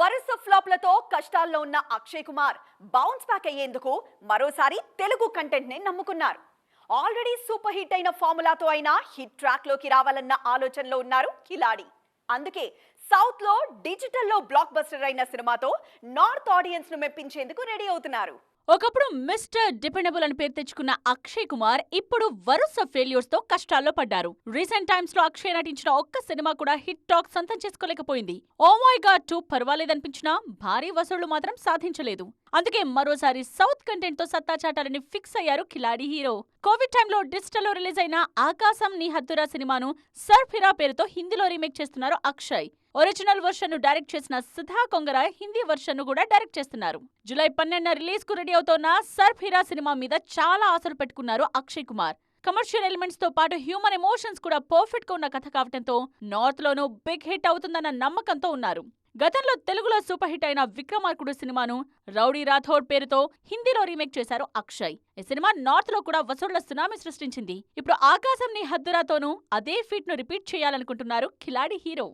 వరుస ఫ్లాప్లతో కష్టాల్లో ఉన్న అక్షయ్ కుమార్ బౌన్స్ బ్యాక్ అయ్యేందుకు మరోసారి తెలుగు కంటెంట్ని నమ్ముకున్నారు. ఆల్రెడీ సూపర్ హిట్ అయిన ఫార్ములాతో అయినా హిట్ ట్రాక్లోకి రావాలన్న ఆలోచనలో ఉన్నారు కిలాడి. అందుకే సౌత్లో డిజిటల్లో బ్లాక్ బస్టర్ అయిన సినిమాతో నార్త్ ఆడియన్స్ను మెప్పించేందుకు రెడీ అవుతున్నారు. ఒకప్పుడు మిస్టర్ డిపెండబుల్ అని పేరు తెచ్చుకున్న అక్షయ్ కుమార్ ఇప్పుడు వరుస ఫెయిల్యూర్స్తో కష్టాల్లో పడ్డారు. రీసెంట్ టైమ్స్లో అక్షయ్ నటించిన ఒక్క సినిమా కూడా హిట్ టాక్ సొంతం చేసుకోలేకపోయింది. ఓమాయ్ గాడ్ టూ పర్వాలేదనిపించినా భారీ వసూళ్ళు మాత్రం సాధించలేదు. అందుకే మరోసారి సౌత్ కంటెంట్తో సత్తా చాటాలని ఫిక్స్ అయ్యారు కిలాడి హీరో. కోవిడ్ టైంలో డిజిటల్లో రిలీజ్ అయిన ఆకాశం నీ హద్దురా సినిమాను సర్ఫిరా పేరుతో హిందీలో రీమేక్ చేస్తున్నారు అక్షయ్. ఒరిజినల్ వర్షన్ను డైరెక్ట్ చేసిన సుధా కొంగర హిందీ వర్షన్ను కూడా డైరెక్ట్ చేస్తున్నారు. జూలై పన్నెండున రిలీజ్కు రెడీ అవుతోన్న సర్ఫ్ హీరా సినిమా మీద చాలా ఆశలు పెట్టుకున్నారు అక్షయ్ కుమార్. కమర్షియల్ ఎలిమెంట్స్తో పాటు హ్యూమన్ ఎమోషన్స్ కూడా పర్ఫెక్ట్గా ఉన్న కథ కావడంతో నార్త్ లోనూ బిగ్ హిట్ అవుతుందన్న నమ్మకంతో ఉన్నారు. గతంలో తెలుగులో సూపర్ హిట్ అయిన విక్రమార్కుడు సినిమాను రౌడీ రాథోడ్ పేరుతో హిందీలో రీమేక్ చేశారు అక్షయ్. ఈ సినిమా నార్త్లో కూడా వసూళ్ళ సునామీ సృష్టించింది. ఇప్పుడు ఆకాశం నీ హద్దురాతోనూ అదే ఫీట్ను రిపీట్ చేయాలనుకుంటున్నారు ఖిలాడి హీరో